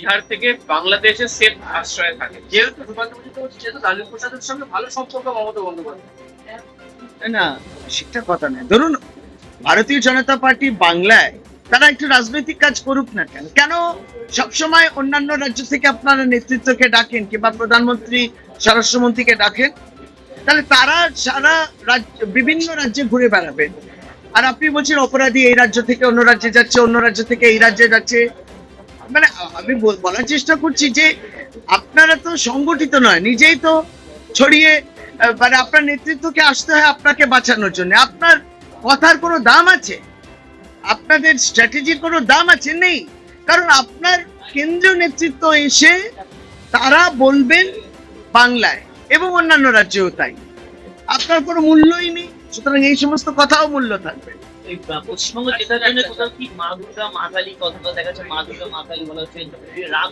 বিহার থেকে বাংলাদেশে সেফ আশ্রয় থাকে। যেহেতু যেহেতু লালু প্রসাদের সঙ্গে ভালো সম্পর্ক মমতা বন্দ্যোপাধ্যায় না, সেটা কথা ধরুন, ভারতীয় জনতা পার্টি বাংলায়, তারা একটু রাজনৈতিক কাজ করুক না কেন? কেন সবসময় অন্যান্য রাজ্য থেকে আপনারা নেতৃত্বকে ডাকেন কিংবা প্রধানমন্ত্রী, স্বরাষ্ট্রমন্ত্রীকে ডাকেন? তাহলে তারা সারা রাজ্য, বিভিন্ন রাজ্যে ঘুরে বেড়াবেন আর আপনি বলছেন অপরাধী এই রাজ্য থেকে অন্য রাজ্যে যাচ্ছে, অন্য রাজ্য থেকে এই রাজ্যে যাচ্ছে। মানে আমি বলার চেষ্টা করছি যে আপনারা তো সংগঠিত নয়, নিজেই তো ছড়িয়ে মানে আপনার নেতৃত্বকে আসতে হয় আপনাকে বাঁচানোর জন্য। আপনার কথার কোনো দাম আছে? আপনাদের স্ট্র্যাটেজির কোনো দাম আছে? নেই। কারণ আপনার কেন্দ্রীয় নেতৃত্ব এসে তারা বলবেন বাংলায় এবং অন্যান্য রাজ্যেও তাই। আপনার কোনো মূল্যই নেই। সুতরাং এই সমস্ত কথাও মূল্য থাকবে। জন্য কোথাও কি কথা দেখা যাচ্ছে? বলা হচ্ছে রাম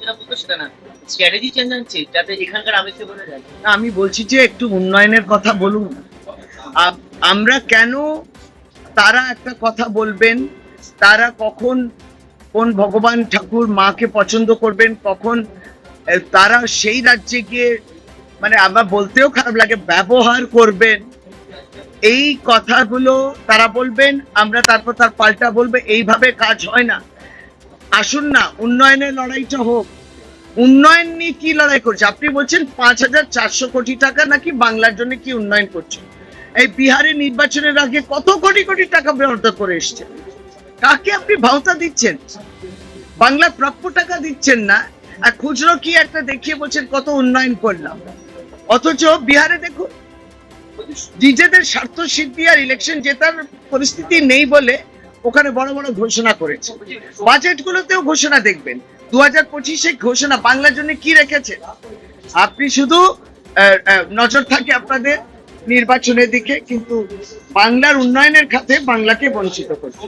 যেটা বলতো সেটা না। স্ট্র্যাটেজি চেঞ্জ আনছে যাতে এখানকার বোঝা যায়। না, আমি বলছি যে একটু উন্নয়নের কথা বলুন। আমরা কেন তারা একটা কথা বলবেন? তারা কখন কোন ভগবান ঠাকুর মাকে পছন্দ করবেন? কখন তারা সেই রাজ্যে গিয়ে মানে আমার বলতেও খারাপ লাগে ব্যবহার করবেন। এই কথাগুলো তারা বলবেন, আমরা তারপর তার পাল্টা বলবে, এইভাবে কাজ হয় না। আসুন না, উন্নয়নের লড়াইটা হোক। উন্নয়ন নিয়ে কি লড়াই করছে? আপনি বলছেন পাঁচ হাজার চারশো কোটি টাকা নাকি বাংলার জন্য কি উন্নয়ন করছে? এই বিহারে নির্বাচনের আগে কত কোটি কোটি টাকা বরাদ্দ করে এসছে? কাকে আপনি ভাওতা দিচ্ছেন? বাংলা প্রাপ্য টাকা দিচ্ছেন না। আর খুচরো কি একটা দেখিয়ে বলছেন, কত উন্নয়ন করলাম? অথচ বিহারে দেখুন নিজেদের স্বার্থ সিদ্ধি আর ইলেকশন জেতার পরিস্থিতি নেই বলে ওখানে বড় বড় ঘোষণা করেছে। বাজেট গুলোতেও ঘোষণা দেখবেন। দু হাজার পঁচিশে ঘোষণা, বাংলার জন্য কি রেখেছে? আপনি শুধু নজর থাকে আপনাদের নির্বাচনের দিকে, কিন্তু বাংলার উন্নয়নের খাতে বাংলাকে বঞ্চিত করছে।